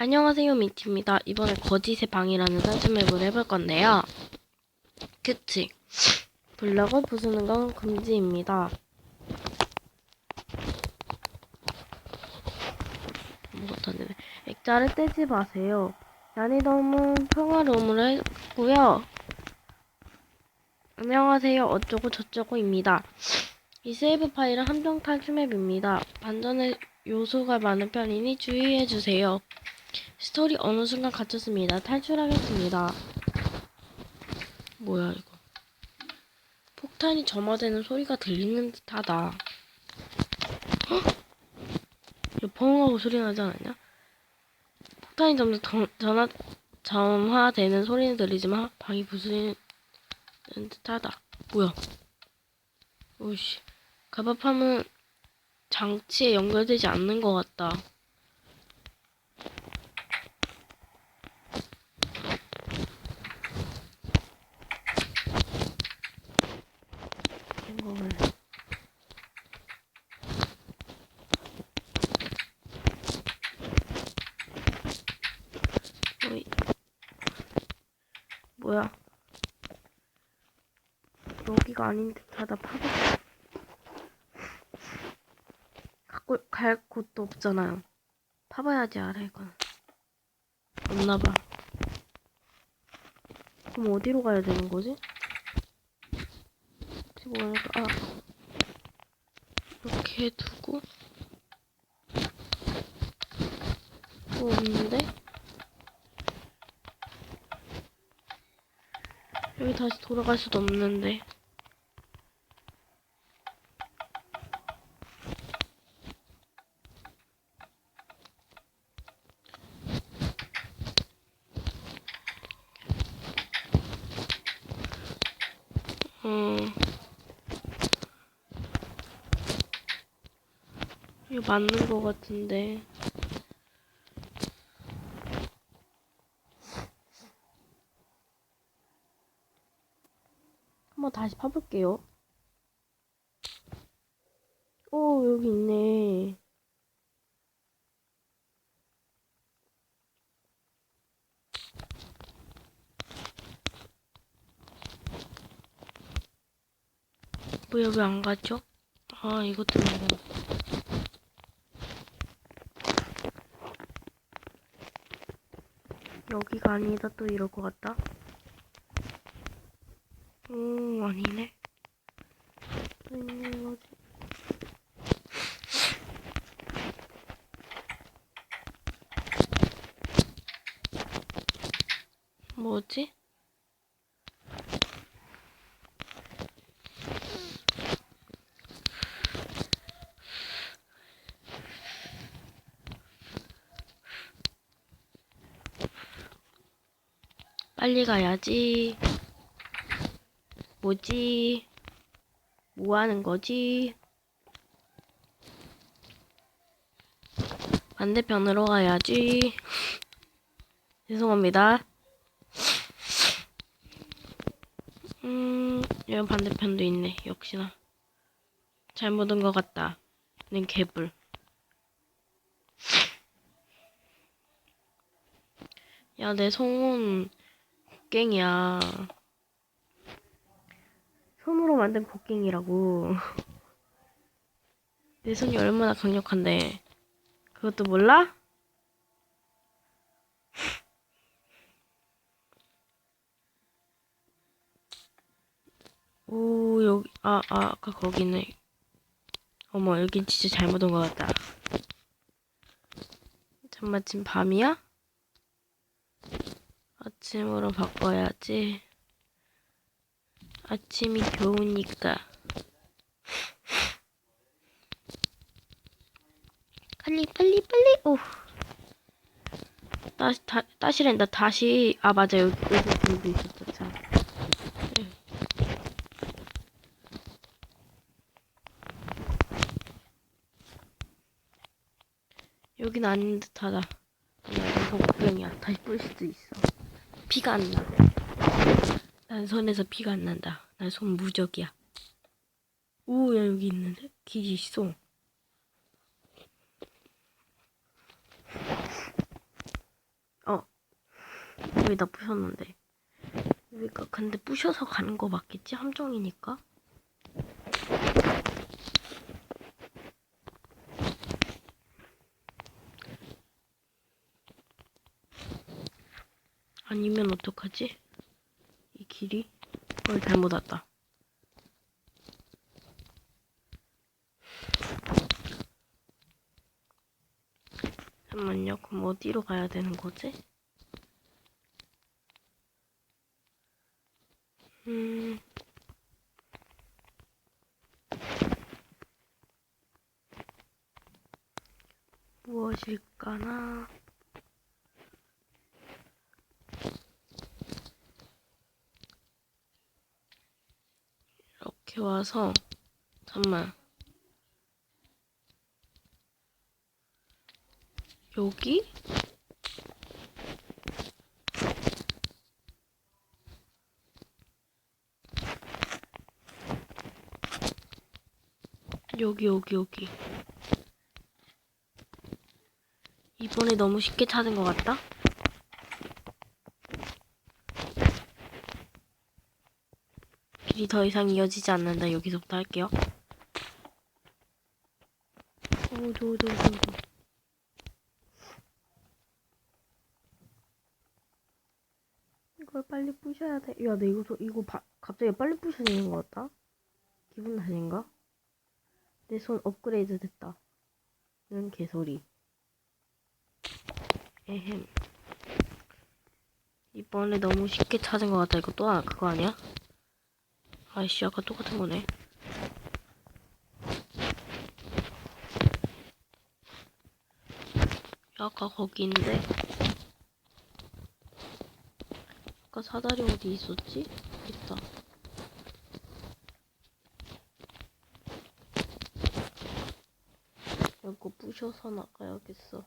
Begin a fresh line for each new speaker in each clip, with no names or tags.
안녕하세요 미티입니다. 이번에 거짓의 방이라는 산수맵을 해볼 건데요. 그치. 블럭을 부수는 건 금지입니다. 액자를 떼지 마세요. 난이dom은 평화로움을 했고요. 안녕하세요 어쩌고 저쩌고입니다. 이 세이브 파일은 함정 탈출맵입니다. 반전의 요소가 많은 편이니 주의해주세요. 스토리 어느 순간 갇혔습니다. 탈출하겠습니다. 뭐야 이거? 폭탄이 점화되는 소리가 들리는 듯하다. 헉? 이거 펑하고 소리 나지 않았냐? 폭탄이 점점 더, 전화, 점화되는 소리는 들리지만 방이 부수는 듯하다. 뭐야? 오씨. 가바팜은 장치에 연결되지 않는 것 같다. 이거를 어이 뭐야 여기가 아닌 듯하다 파도 갖고 갈 곳도 없잖아요. 파봐야지 알아 이건. 없나봐. 그럼 어디로 가야 되는 거지? 지금 보니까 아. 이렇게 두고. 또 없는데? 여기 다시 돌아갈 수도 없는데 음 이거 맞는 거 같은데 한번 다시 파볼게요. 오, 여기 있네. 뭐야, 왜 안 가죠? 아, 이것 때문에. 여기가 아니다, 또 이럴 것 같다. 오, 아니네. 또 있는 거지. 뭐지? 빨리 가야지. 뭐지? 뭐 하는 거지? 반대편으로 가야지. 죄송합니다. 음, 여기 반대편도 있네. 역시나. 잘못 온 것 같다. 는 개불. 야, 내 손은 곡괭이야. 손으로 만든 곡괭이라고. 내 손이 얼마나 강력한데. 그것도 몰라? 오, 여기, 아, 아, 아까 거기네. 어머, 여긴 진짜 잘못 온 것 같다. 잠만, 지금 밤이야? 아침으로 바꿔야지. 아침이 좋으니까. 빨리, 빨리, 빨리, 오. 다시, 다, 다시랜다, 다시. 아, 맞아. 여기, 여기 불도 있었다, 참. 네. 여긴 아닌 듯하다. 아니야, 이거 복병이야. 다시 뿔 수도 있어. 피가 안 나. 난 손에서 피가 안 난다. 난 손 무적이야. 오, 야, 여기 있는데? 길이 있어. 거의 다 부셨는데. 여기가 근데 부셔서 가는 거 맞겠지? 함정이니까. 아니면 어떡하지? 이 길이? 걸 잘못 왔다. 잠깐만요. 그럼 어디로 가야 되는 거지? 음. 무엇일까나? 이렇게 와서 잠만 여기? 여기 여기 여기 이번에 너무 쉽게 찾은 것 같다? 길이 더 이상 이어지지 않는다 여기서부터 할게요 오 저, 저, 저, 저. 이걸 빨리 부셔야 돼. 야, 나 이거, 저- 이거 바, 갑자기 빨리 부셔지는 것 같다? 기분 탓인가? 내 손 업그레이드 됐다. 이런 개소리. 에헴. 이번에 너무 쉽게 찾은 것 같다. 이거 또 그거 아니야? 아이씨, 아까 똑같은 거네. 아까 거기인데. 아까 사다리 어디 있었지? 있다. 이거 부셔서 나가야겠어.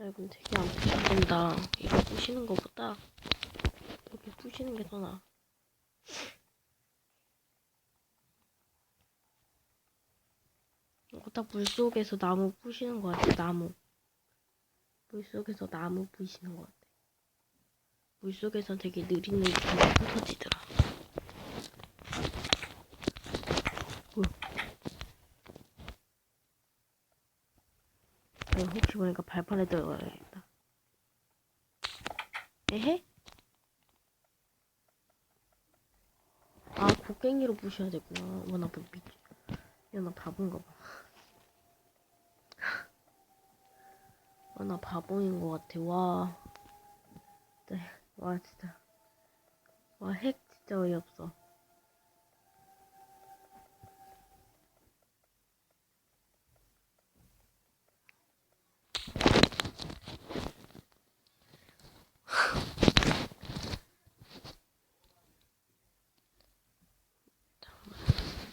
야, 이건 되게 안 부셔진다. 이거 부시는 거보다 여기 부시는 게 더 나아. 이거 딱 물속에서 나무 부시는 거 같아, 나무. 물속에서 나무 부시는 거 같아. 물속에선 되게 느릿느릿하게 흩어지더라. 뭐야? 어, 혹시 보니까 발판에 들어가야겠다. 에헤? 아, 곡괭이로 부셔야 되구나. 와, 나 미, 야, 나 바본가 봐. 와, 나 바보인 것 같아. 와. 네. 와 진짜 와 핵 진짜 어이없어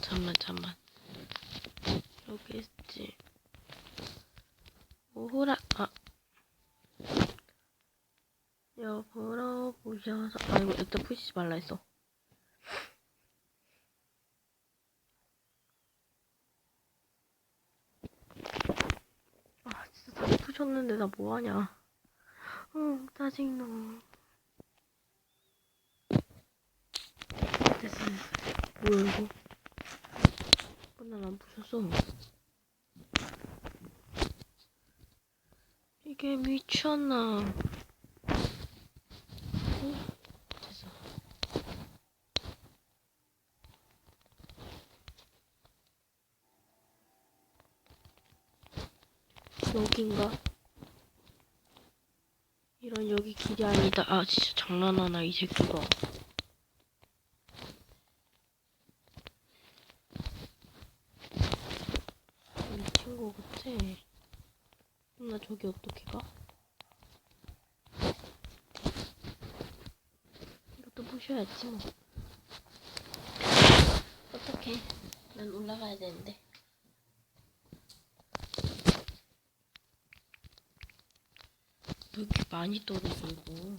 잠만 잠만 여기 있지 오호라 아 여보러 보셔서 아이고 일단 푸시지 말라 했어. 아 진짜 다 푸셨는데 나 뭐하냐. 응 짜증나. 됐어 됐어. 뭐야 이거? 난안 부셨어 이게 미쳤나 됐어. 여긴가? 이런 여기 길이 아니다. 아 진짜 장난하나 이 새끼가. 미친 거 같아. 그럼 나 저기 어떻게 가? 이것도 부셔야지 뭐. 어떡해. 난 올라가야 되는데. 왜 이렇게 많이 떨어져 이거.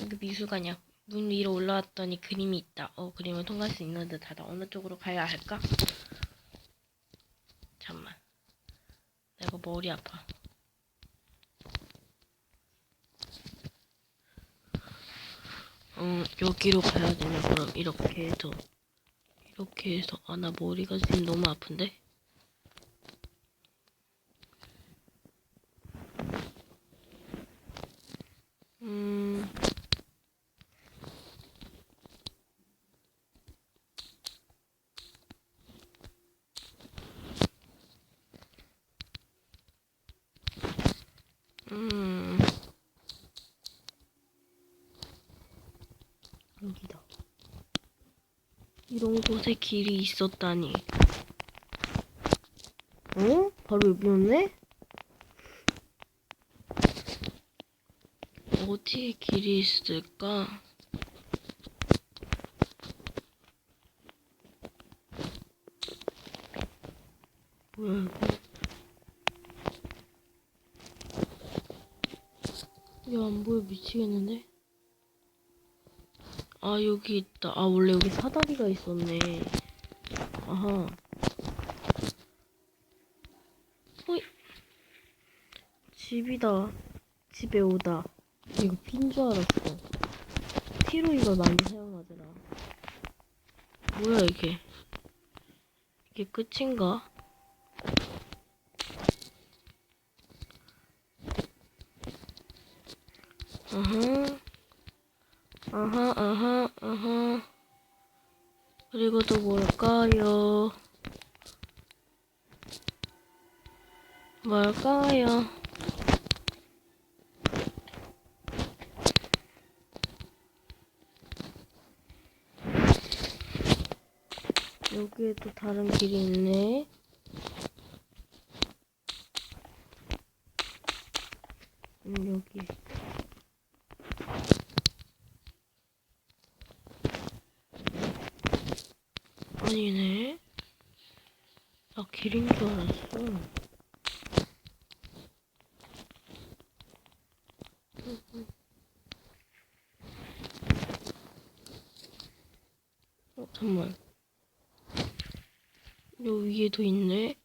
여기 미술관이야. 문 위로 올라왔더니 그림이 있다. 어, 그림을 통과할 수 있는 듯하다. 어느 쪽으로 가야 할까? 머리 아파. 어, 여기로 가야 되나? 그럼 이렇게 해서. 이렇게 해서. 아, 나 머리가 지금 너무 아픈데? 음. 여기다. 이런 곳에 길이 있었다니. 어? 바로 여기였네? 어디에 길이 있을까? 뭐야, 이거? 이게 안 보여 미치겠는데? 아 여기 있다. 아 원래 여기 사다리가 있었네. 아하. 호이. 집이다. 집에 오다. 이거 핀 줄 알았어. 피로 이걸 많이 사용하더라. 뭐야 이게? 이게 끝인가? 아하, 아하, 아하. 그리고 또 뭘까요? 뭘까요? 여기에 또 다른 길이 있네. 음, 여기. 아니네. 나 길인 줄 알았어. 어, 잠만. 요 위에도 있네.